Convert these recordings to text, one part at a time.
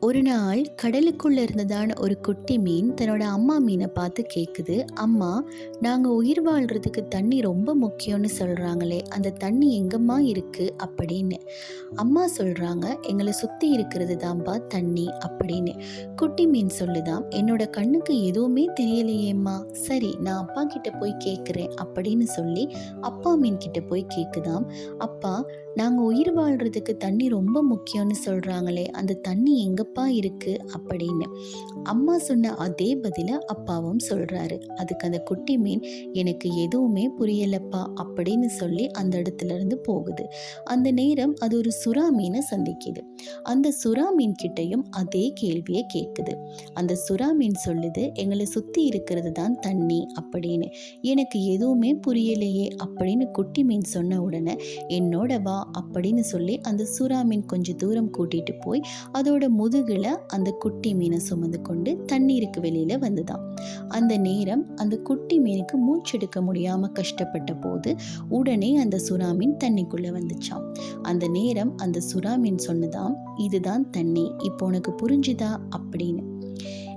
ஒரு நாள் கடலுக்குள்ள இருந்ததான ஒரு குட்டி மீன் தன்னோட அம்மா மீனை பார்த்து கேட்குது அம்மா நாங்கள் உயிர் வாழ்கிறதுக்கு தண்ணி ரொம்ப முக்கியம்னு சொல்கிறாங்களே அந்த தண்ணி எங்கம்மா இருக்குது அப்படின்னு. அம்மா சொல்கிறாங்க எங்களை சுற்றி இருக்கிறது தான்ப்பா தண்ணி அப்படின்னு. குட்டி மீன் சொல்லுதாம் என்னோட கண்ணுக்கு எதுவுமே தெரியலையேம்மா. சரி நான் அப்பா கிட்ட போய் கேட்குறேன் அப்படின்னு சொல்லி அப்பா மீன் கிட்ட போய் கேட்குதாம் அப்பா நாங்கள் உயிர் வாழ்கிறதுக்கு தண்ணி ரொம்ப முக்கியம்னு சொல்கிறாங்களே அந்த தண்ணி எங்கப்பா இருக்குது அப்படின்னு. அம்மா சொன்ன அதே பதிலை அப்பாவும் சொல்கிறாரு அதுக்கு அந்த குட்டி மீன் எனக்கு எதுவுமே புரியலப்பா அப்படின்னு சொல்லி அந்த இடத்துல இருந்து போகுது. அந்த நேரம் அது ஒரு சுறா மீனை சந்திக்குது. அந்த சுறா மீன் கிட்டையும் அதே கேள்வியை கேட்குது அந்த சுறா மீன் சொல்லுது எங்களை சுற்றி இருக்கிறது தான் தண்ணி அப்படின்னு. எனக்கு எதுவுமே புரியலையே அப்படின்னு குட்டி மீன் சொன்ன உடனே என்னோட வா அப்படின்னு சொல்லி அந்த சுறா மீன் கொஞ்சம் தூரம் கூட்டிகிட்டு போய் அதோட முதுகில் அந்த குட்டி மீனை சுமந்து கொண்டு தண்ணீருக்கு வெளியில் வந்துதான் அந்த நேரம் அந்த குட்டி மீனுக்கு மூச்செடுக்க முடியாமல் கஷ்டப்பட்ட போது உடனே அந்த சுறா மீன் தண்ணிக்குள்ளே வந்துச்சாம். அந்த நேரம் அந்த சுறா மீன் சொன்னதாம் இதுதான் தண்ணி இப்போ உனக்கு புரிஞ்சுதா? அப்படின்னு.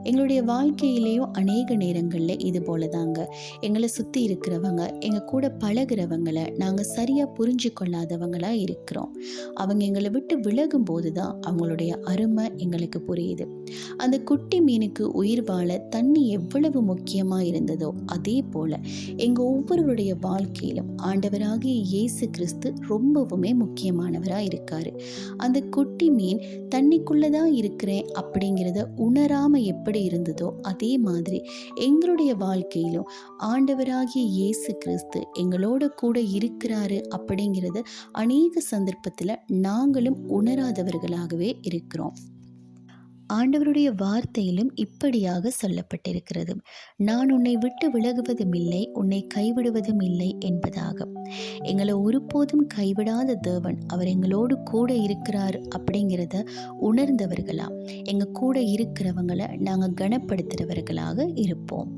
எங்களுடைய வாழ்க்கையிலேயும் அநேக நேரங்களில் இது போல தாங்க எங்களை சுற்றி இருக்கிறவங்க எங்கள் கூட பழகிறவங்களை நாங்கள் சரியாக புரிஞ்சு கொள்ளாதவங்களாக இருக்கிறோம். அவங்க எங்களை விட்டு விலகும் போது தான் அவங்களுடைய அருமை எங்களுக்கு புரியுது. அந்த குட்டி மீனுக்கு உயிர் வாழ தண்ணி எவ்வளவு முக்கியமாக இருந்ததோ அதே போல் எங்கள் ஒவ்வொருவருடைய வாழ்க்கையிலும் ஆண்டவராகிய இயேசு கிறிஸ்து ரொம்பவுமே முக்கியமானவராக இருக்கார். அந்த குட்டி மீன் தண்ணிக்குள்ளே தான் இருக்கிறேன் அப்படிங்கிறத உணராமல் எப்படி எப்படி இருந்ததோ அதே மாதிரி எங்களுடைய வாழ்க்கையிலும் ஆண்டவராகிய இயேசு கிறிஸ்து எங்களோட கூட இருக்கிறாரு அப்படிங்கிறத அநேக சந்தர்ப்பத்தில் நாங்களும் உணராதவர்களாகவே இருக்கிறோம். ஆண்டவருடைய வார்த்தையிலும் இப்படியாக சொல்லப்பட்டிருக்கிறது. நான் உன்னை விட்டு விலகுவதும் இல்லை உன்னை கைவிடுவதும் இல்லை என்பதாக. எங்களை ஒருபோதும் கைவிடாத தேவன் அவர் எங்களோடு கூட இருக்கிறார் அப்படிங்கிறத உணர்ந்தவர்களா? எங்கள் கூட இருக்கிறவங்களை நாங்கள் கனப்படுத்துகிறவர்களாக இருப்போம்.